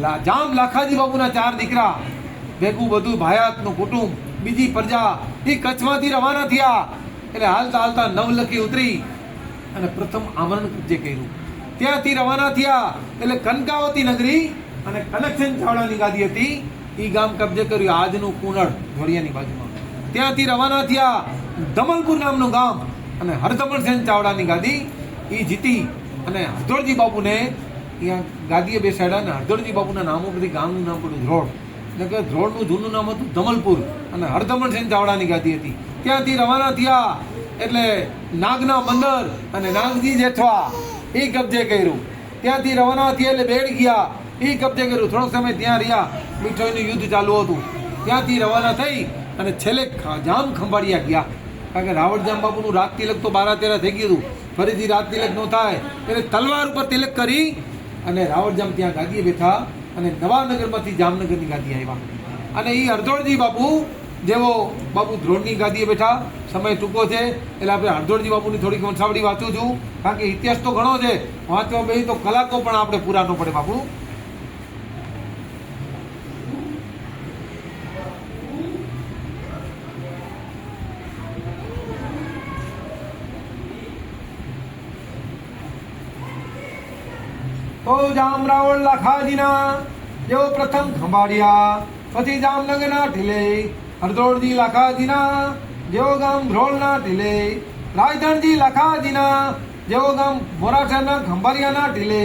જામ લાખાજી બાપુના ચાર દીકરા, ભેગું બધું ભાયાતનું કુટુંબ, બીજી પ્રજા, એ કચ્છમાંથી રવાના થયા. એટલે હાલતા હાલતા નવલખી ઉતરી અને પ્રથમ આમરણ જે કર્યું. ત્યાંથી રવાના થયા. એટલે કનકાવતી નગરી અને કનકસેન ચાવડાની ગાદી હતી. એ ગામ કબજે કર્યું આજનું કુનડ જોડિયાની બાજુમાં. ત્યાંથી રવાના થયા દમલપુર નામનું ગામ અને હરદમણસેન ચાવડાની ગાદી. એ જીતી અને હરદોળજી બાપુને ત્યાં ગાદીએ બેસાડ્યા અને હરદોળજી બાપુના નામ ઉપરથી ગામનું નામ પડ્યું ધ્રોળ એટલે કે ધ્રોળનું જૂનું નામ હતું ધમલપુર અને હરધમણસિંહ ચાવડાની ગાદી હતી. ત્યાંથી રવાના થયા એટલે નાગના બંદર અને નાગજી જેઠવા એ કબજે કર્યું. ત્યાંથી રવાના થયા એટલે બેડ ગયા, એ કબજે કર્યું. થોડોક સમય ત્યાં રહ્યા, મીઠોઈનું યુદ્ધ ચાલુ હતું. ત્યાંથી રવાના થઈ અને છેલ્લે જામ ખંભાળિયા ગયા. કારણ કે રાવળજામ બાપુનું રાત તિલક તો બારા તેરા થઈ ગયું હતું. ફરીથી રાત તિલક ન થાય. એટલે તલવાર ઉપર તિલક કરી અને રાવણજામ ત્યાં ગાદીએ બેઠા અને નવાનગરમાંથી જામનગરની ગાદી આવ્યા. અને એ અર્ધોળજી બાપુ, જેવો બાપુ ધ્રોણની ગાદીએ બેઠા, સમય ટૂંકો છે, એટલે આપણે અર્ધોળજી બાપુની થોડીક વંશાવળી વાંચું છું. કારણ કે ઇતિહાસ તો ઘણો છે. વાંચવા બે તો કલાકો પણ આપણે પૂરા ન પડે બાપુ. તો જામ રાવણ લાખાજીના, જેઓ પ્રથમ ખંભાળિયા, પછી જામનગરના ઢીલે હરદોળજી લાખાજીના, જેઓ ગામ ધ્રોળના ઢીલે, રાજધણજી લાખાજીના, જેઓ ગામ મોરાઠાના ખંભાળિયાના ઢીલે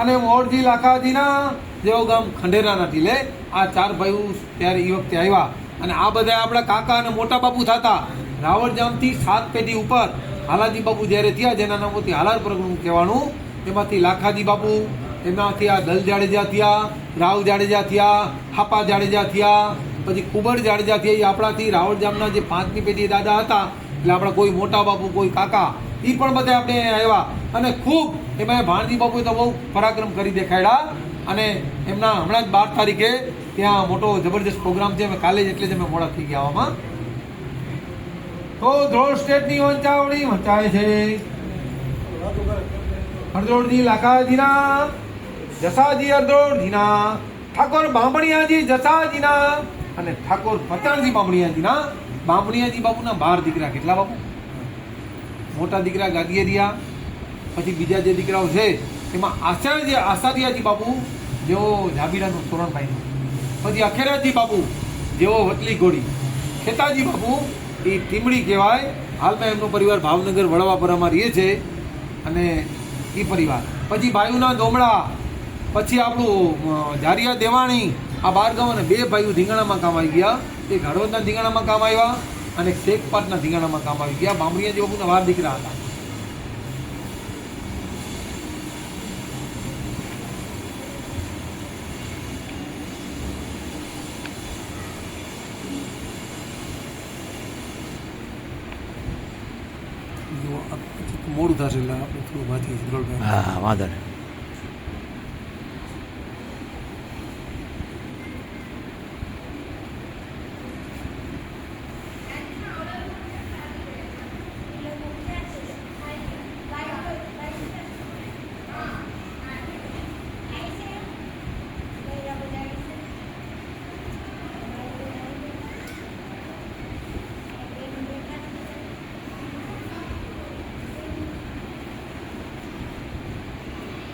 અને મોરજી લાખાજીના, જેઓ ગામ ખંડેરાના ઢીલે. આ ચાર ભાઈઓ ત્યારે એ વખતે આવ્યા અને આ બધા આપણા કાકા અને મોટા બાપુ થતા. રાવણજામથી સાત પેઢી ઉપર હાલાજી બાપુ જ્યારે થયા, જેના નામોથી હાલાર પ્રગણું કહેવાનું એમાંથી લાખાજી બાપુ, એમાંથી આ દલ જાડેજા થયા, રાવ જાડેજા થયા, હાપા જાડેજા થયા, પછી કુબડ જાડેજા થયા, એ આપણાથી રાવણજામના જે પાંચમી પેઢી દાદા હતા, એટલે આપણા કોઈ મોટા બાપુ, કોઈ કાકા એ પણ બધા આપણે આવ્યા. અને ખૂબ એમાં ભાણજી બાપુએ તો બહુ પરાક્રમ કરી દેખાડ્યા. અને એમના હમણાં જ બાર તારીખે ત્યાં મોટો જબરજસ્ત પ્રોગ્રામ છે, અમે કાલે જ એટલે જ અમે મોડા થઈ ગયા આવામાં. તો ધ્રોળ સ્ટેટની વંચાવણી વંચાય છે. હરદોળજી લાખાજીના જસાજી હરદોળજીના ઠાકોર બામણિયાજી જસાજીના અને ઠાકોર ફતણજી બામણિયાજીના. બામણિયાજી બાપુના બાર દીકરા કેટલા બાપુ? મોટા દીકરા ગાદીએ પછી બીજા જે દીકરાઓ છે એમાં આચાર્ય આચાર્યજી બાપુ, જેઓ જાબીરાનું તોરણભાઈ પછી અખેરાજી બાપુ, જેઓ વટલી ઘોડી ખેતાજી બાપુ, એ ટીમડી કહેવાય. હાલમાં એમનો પરિવાર ભાવનગર વડવાપરામાં રહે છે. અને એ પરિવાર પછી ભાઈઓના દોમડા, પછી આપણું જારિયા દેવાણી, આ બાર ગામ બે ભાઈઓ ધીંગાણામાં કામ આવી ગયા. એક હળવદના ધીંગાણામાં કામ આવ્યા અને શેખપાટના ધીંગાણામાં કામ આવી ગયા. બામણીયા જે બાપુના વાર દીકરા હતા. મોડું થશે એટલે આપણે થોડું વાંચીએ હા વાંધો નહીં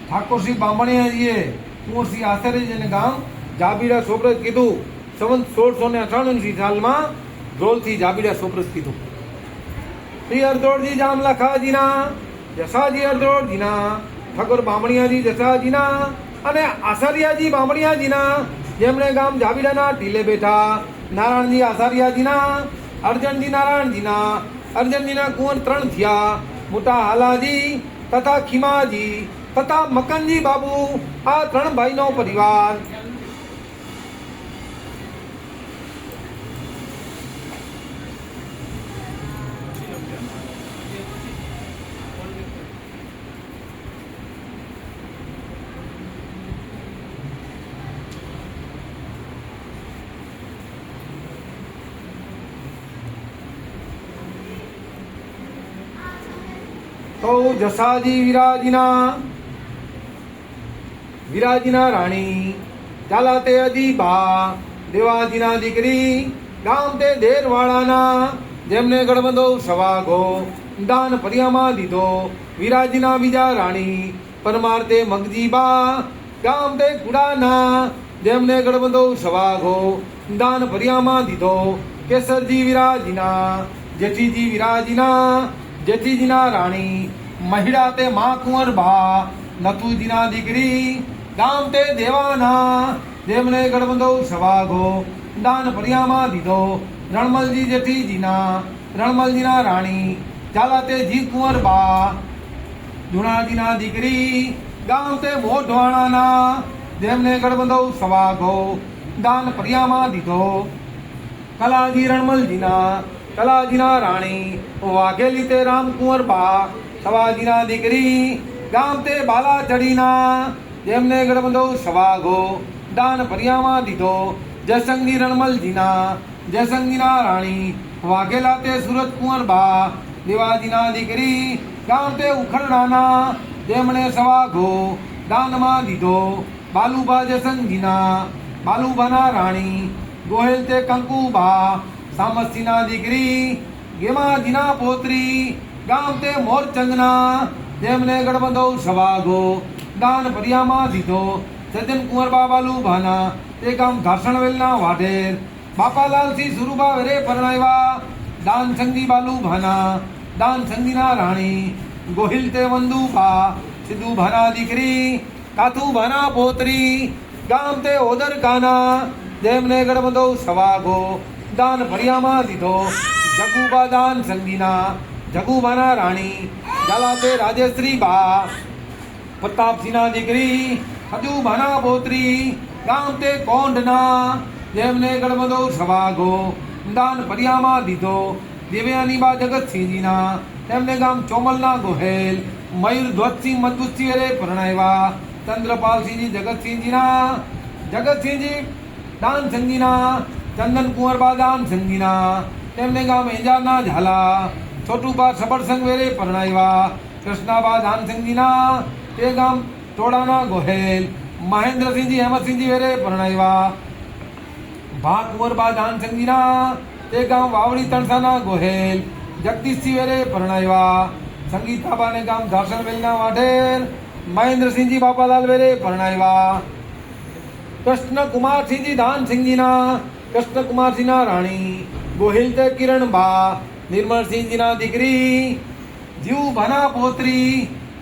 ઠાકોરસિંહ બામણિયાજીએ કુંવરસિંહ આચાર્યજીને ગામ જાબીડા સોપરસ કીધું. સંવંત સોળસો ને અઠાણુંની સાલમાં ધ્રોલથી જાબીડા સોપરસ કીધું. શ્રી અરદોળજી જામ લખાજીના જસાજી અરદોળજીના ઠાકોર બામણિયાજી, જસાજીના અને આચાર્યાજી બામણિયાજીના જેમણે ગામ જાબીડાના ટીલે બેઠા. નારાયણજી આચાર્યાજીના, અર્જનજી નારાયણજીના, અર્જનજીના કુંવર ત્રણ થયા. મોટા હાલાજી તથા ખીમાજી તથા મકનજી બાબુ આ ત્રણ ભાઈનો પરિવાર. તો જસાજી વિરાજીના વિરાજીના રાણી ચાલા તે અજીબા દેવાજીના દીકરી ગામ તે દેરવાળાના, જેમને ગળબંધો સવાગો દાન ફરિયામાં દીધો, વિરાજીના બીજા રાણી પરમાર્તે મગજીબા ગામ તે કુડાના જેમને ગળબંધો સવાગો દાન ફરિયામાં દીધો, કેસરજી વિરાજીના, જેઠીજી વિરાજીના, જેઠીજીના રાણી મહિડા તે મા કુંવરબા નથુજીના દીકરી ગામ તે દેવાના જેમને ગળબંધો સવાગો દાન ફરિયામાં દીધો, રણમલજી જેઠીજીના, રણમલજીના રાણી ચાલા તે જી કુંવરબા જુણાજીના દીકરી ગામ તે મોઢવાણાના જેમને ગળબંધો સવાગો દાન ફરિયામાં દીધો. કલાજી રણમલજીના, કલાજીના રાણી, વાઘેલી તે રામકુંવર બા, સવાજીના દીકરી ગામ તે બાલા ચડીના જેમને ગણબંધો સવાગો, દાન ફરિયામાં દીધો જયસંગી રણમલજીના જયસંગીના રાણી, વાઘેલા તે સુરત કુંવર બા દેવાજીના દીકરી, ગામ તે ઉખરડાના જેમણે સવાગો, દાનમાં દીધો બાલુબા જયસંગીના બાલુબાના રાણી, ગોહેલ તે કંકુબા સામસીના દીકરી ગેમાજીના પોત્રી, ગામ તે મોરચંદના, જેમને ગણબંધો સવાગો દાન ફરિયામાં દીધો સજ્જન બાબાલુ ભાના તે ગામ ઘાસણવેલના વાઢેર. બાપાલાલસિંહ સુરુબા વેરે પરણાવ્યા દાન સંગી બાલુભાના દાન સંગીના રાણી. ગોહિલ તે વંદુભા. સિદ્ધુભાના દીકરી. કાથુભાના પોતરી. ગામ તે ઓદરકાના. જેમને ગણબંધો સવાગો. દાન ફરિયામાં દીધો જગુબા દાન સંગીના. જગુબાના રાણી. જલા તે રાજેશ્રી બા. પ્રતાપસિંહના દીકરી હજુબાના પોત્રી ગામ તે કોંઢના જેમને ગણબંધો સવાગો, દાન ફરિયામાં દીધો. દિવ્યાની બા જગતસિંહજીના, તેમને ગામ ચોમલના ગોહેલ, મયુર ધ્વજસિંહ મજબૂતસિંહ વેરે પરણાવ્યા. ચંદ્રપાલસિંહજી જગતસિંહજીના, જગતસિંહજી દાન સંગીના ચંદન કુંવરબા દાન સંગીના તેમને ગામ એજારના ઝાલા, છોટુબા સબળસંગ વેરે પરણાવ્યા. કૃષ્ણાબા દાન સંગીના તે ગામ ટોળાના ગોહેલ, મહેન્દ્રસિંહજી, હેમતસિંહજી વેરે પરણાવ્યા. ભા કુંવરબા દાન સંગીના તે ગામ વાવડી તણસાના ગોહેલ જગદીશસિંહ વેરે પરણાવ્યા. સંગીતાબાને ગામ ધાસણવેલના વાઢેર મહેન્દ્રસિંહજી બાપાલાલ વેરે પરણાવ્યા. કૃષ્ણકુમારસિંહજી દાનસિંહજીના કૃષ્ણકુમારસિંહના રાણી, ગોહિલ તે કિરણબા નિર્મળસિંહજીના દીકરી, જીવભાના પોત્રી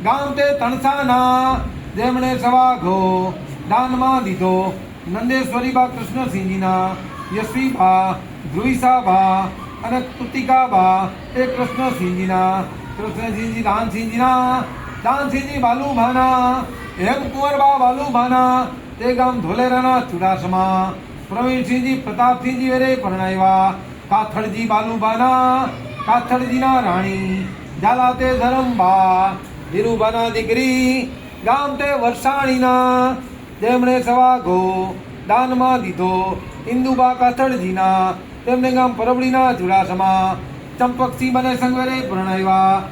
ગામ તે તણસાના જેમણે સવાઘો દાનમાં દીધો. નંદેશ્વરીબા કૃષ્ણસિંહજીના યશવીબા ધ્રુવિસાબા અને કૃતિકાબા એ કૃષ્ણસિંહજીના, કૃષ્ણસિંહજી દાનસિંહજીના, દાનસિંહજી બાલુભાના, હેમકુંવરબા બાલુભાના, તે ગામ ધોલેરાના ચુડાસમા. પ્રવીણસિંહજી પ્રતાપસિંહજી વેરે પરણાવ્યા. કાથડજી બાલુભાના કાથડજીના રાણી. ઝાલા તે ધરમબા. ધીરુબાના દીકરી, ગામ તે વરસાણીના. જેમણે સવાગો દાનમાં દીધો, ઇન્દુબા કાથડજીના તેમને ગામ પરબડીના ચુડાસમા ચંપકસિંહ બને સંગરે પ્રણયવા.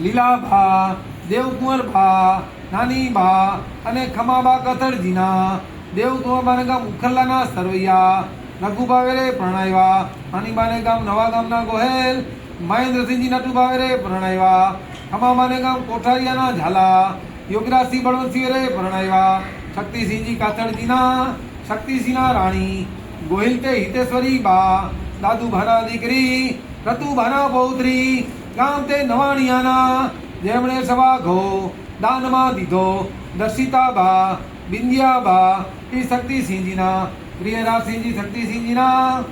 લીલાભા, દેવકુંવરભા, નાનીબા અને ખમાબા કથળજીના. દેવકુંવરબાને ગામ ઉખરલાના સરવૈયા. રઘુબા વેરે પ્રણયવા. નાનીબાને ગામ નવા ગામના ગોહેલ. મહેન્દ્રસિંહજી નટુબા વેરે પ્રણાવ્યા ખમાબાને ગામ કોઠારિયાના ઝાલા. યોગરાજસિંહ બળવંતસિંહ રે પરણાવ્યા. શક્તિસિંહજી કાથળજીના શક્તિસિંહના રાણી. ગોહિલ તે હિતેશ્વરી બા. દાદુભાના દીકરી રતુભાના પૌત્રી. ગામ તે નવાણિયાના. જેમણે સવાઘો દાનમાં દીધો. દર્શિતાબા બિંદિયાબા એ શક્તિસિંહજીના. પ્રિયરાજસિંહજી શક્તિસિંહજીના.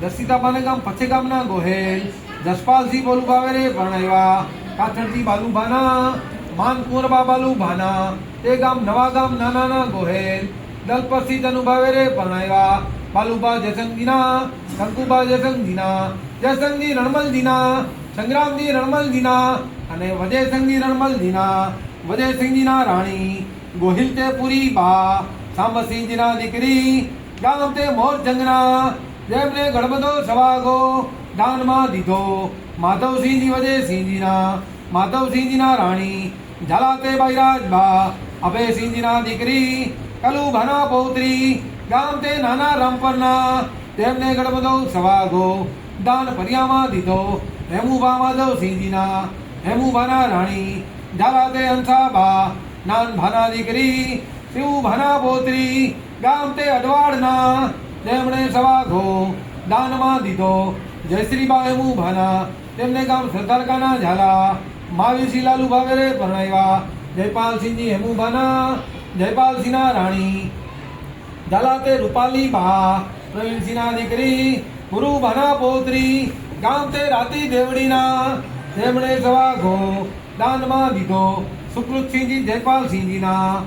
દર્શિતાબાને ગામ પછે ગામના ગોહેલ. જસપાલસિંહ બોલુભાવેરે પરણાવ્યા. કાથડજી બાલુભાના માનકુંવરબા બાલુભાના. તે ગામ નવા ગામ નાનાના ગોહેલ દલપતસિંહ તનુભાવેરે પરણાવ્યા. બાલુભા જયસંગજીના, શંકુભા જયસંગજીના, જયસંગજી રણમલજીના, સંગ્રામજી રણમલજીના અને વજયસંગજી રણમલજીના. વજયસિંહજીના રાણી ગોહિલ તે પુરી બા, સાંબસિંહજીના દીકરી ગામ તે મોરજંગના જેમને ગણબધો સવાગો દાનમાં દીધો. માધવસિંહજી વજયસિંહજીના માધવસિંહજીના રાણી, ઝાલાતે બૈરાજબા અભયસિંહજીના દીકરી, કલુભાના પૌત્રી ગામ તે નાના રામપરના, તેમને ગણપતો સવાગો, દાન પર્યામાં દીધો. હેમુભા માધવસિંહજીના, હેમુભાના રાણી ઝાલા અંસાબા નાન નાનભાના દીકરી, શિવભાના પૌત્રી ગામ તે અડવાડના તેમણે સવાગો, દાનમાં દીધો. જયશ્રીબા હેમુભાના તેમને ગામ સરદારકાના ઝાલા. મહાવીરસિંહ લાલુ ભાવેરે પરણાવ્યા. જયપાલસિંહજી હેમુભાના જયપાલસિંહના રાણી. ઝાલા તે રૂપાલી બા. પ્રવીણસિંહના દીકરી ગુરુભાના પૌત્રી. ગામ તે રાતી દેવડીના. તેમણે સવાઘો દાનમાં દીધો. સુકૃતસિંહજી, જયપાલસિંહજીના.